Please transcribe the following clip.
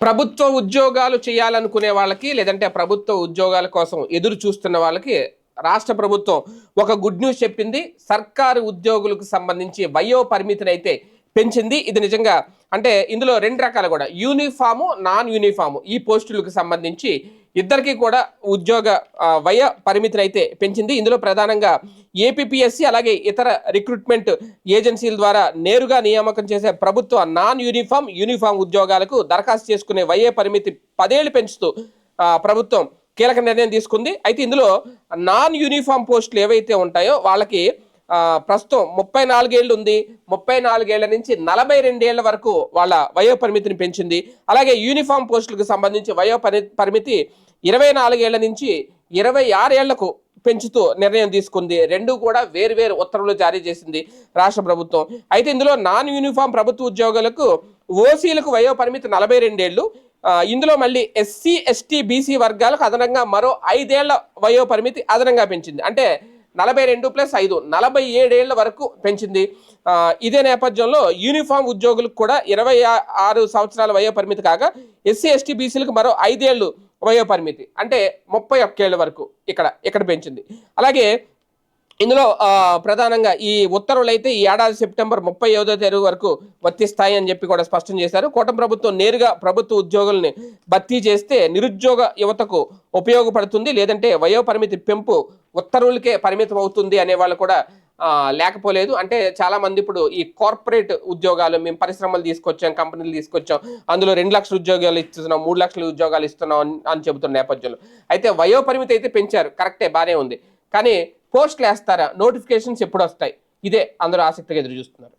ప్రభుత్వ ఉద్యోగాలు చేయాలనుకునే వాళ్ళకి లేదంటే ప్రభుత్వ ఉద్యోగాల కోసం ఎదురు చూస్తున్న వాళ్ళకి రాష్ట్ర ప్రభుత్వం ఒక గుడ్ న్యూస్ చెప్పింది. సర్కారు ఉద్యోగులకు సంబంధించి వయో పరిమితిని అయితే పెంచింది. ఇది నిజంగా అంటే ఇందులో రెండు రకాలు కూడా. యూనిఫాము నాన్ యూనిఫాము ఈ పోస్టులకు సంబంధించి ఇద్దరికి కూడా ఉద్యోగ వయ పరిమితిని అయితే పెంచింది. ఇందులో ప్రధానంగా ఏపీపీఎస్సి అలాగే ఇతర రిక్రూట్మెంట్ ఏజెన్సీల ద్వారా నేరుగా నియామకం చేసే ప్రభుత్వ నాన్ యూనిఫామ్ యూనిఫామ్ ఉద్యోగాలకు దరఖాస్తు చేసుకునే వయే పరిమితి పదేళ్ళు పెంచుతూ ప్రభుత్వం కీలక నిర్ణయం తీసుకుంది. అయితే ఇందులో నాన్ యూనిఫామ్ పోస్టులు ఏవైతే ఉంటాయో వాళ్ళకి ప్రస్తుతం ముప్పై నాలుగేళ్ళు ఉంది. ముప్పై నాలుగేళ్ళ నుంచి నలభై రెండేళ్ళ వరకు వాళ్ళ వయో పరిమితిని పెంచింది. అలాగే యూనిఫామ్ పోస్టులకు సంబంధించి వయో పరి పరిమితి ఇరవై నాలుగేళ్ళ నుంచి ఇరవై ఆరేళ్ళకు పెంచుతూ నిర్ణయం తీసుకుంది. రెండు కూడా వేరువేరు ఉత్తర్వులు జారీ చేసింది రాష్ట్ర ప్రభుత్వం. అయితే ఇందులో నాన్ యూనిఫామ్ ప్రభుత్వ ఉద్యోగులకు ఓసీలకు వయో పరిమితి నలభై రెండేళ్ళు ఇందులో మళ్ళీ ఎస్సీ ఎస్టీ బీసీ వర్గాలకు అదనంగా మరో ఐదేళ్ళ వయో పరిమితి అదనంగా పెంచింది. అంటే నలభై రెండు ప్లస్ ఐదు నలభై ఏడేళ్ళ వరకు పెంచింది. ఇదే నేపథ్యంలో యూనిఫామ్ ఉద్యోగులకు కూడా ఇరవై ఆరు సంవత్సరాల వయో పరిమితి కాగా ఎస్సీ ఎస్టీ బీసీలకు మరో ఐదేళ్ళు వయో పరిమితి. అంటే ముప్పై ఒక్కేళ్ళ వరకు ఇక్కడ ఇక్కడ పెంచింది. అలాగే ఇందులో ప్రధానంగా ఈ ఉత్తర్వులు అయితే ఈ ఏడాది సెప్టెంబర్ ముప్పై ఐదో తేదీ వరకు వర్తిస్తాయి అని చెప్పి కూడా స్పష్టం చేశారు. కూటమి ప్రభుత్వం నేరుగా ప్రభుత్వ ఉద్యోగుల్ని భర్తీ చేస్తే నిరుద్యోగ యువతకు ఉపయోగపడుతుంది లేదంటే వయోపరిమితి పెంపు ఉత్తర్వులకే పరిమితం అవుతుంది అనే వాళ్ళు కూడా లేకపోలేదు. అంటే చాలా మంది ఇప్పుడు ఈ కార్పొరేట్ ఉద్యోగాలు మేము పరిశ్రమలు తీసుకొచ్చాం కంపెనీలు తీసుకొచ్చాం అందులో రెండు లక్షల ఉద్యోగాలు ఇస్తున్నాం మూడు లక్షల ఉద్యోగాలు ఇస్తున్నాం అని- అని చెబుతున్న నేపథ్యంలో. అయితే వయోపరిమితి అయితే పెంచారు కరెక్టే బాగానే ఉంది. కానీ పోస్టులు వేస్తారా నోటిఫికేషన్స్ ఎప్పుడు వస్తాయి ఇదే అందరూ ఆసక్తిగా ఎదురు చూస్తున్నారు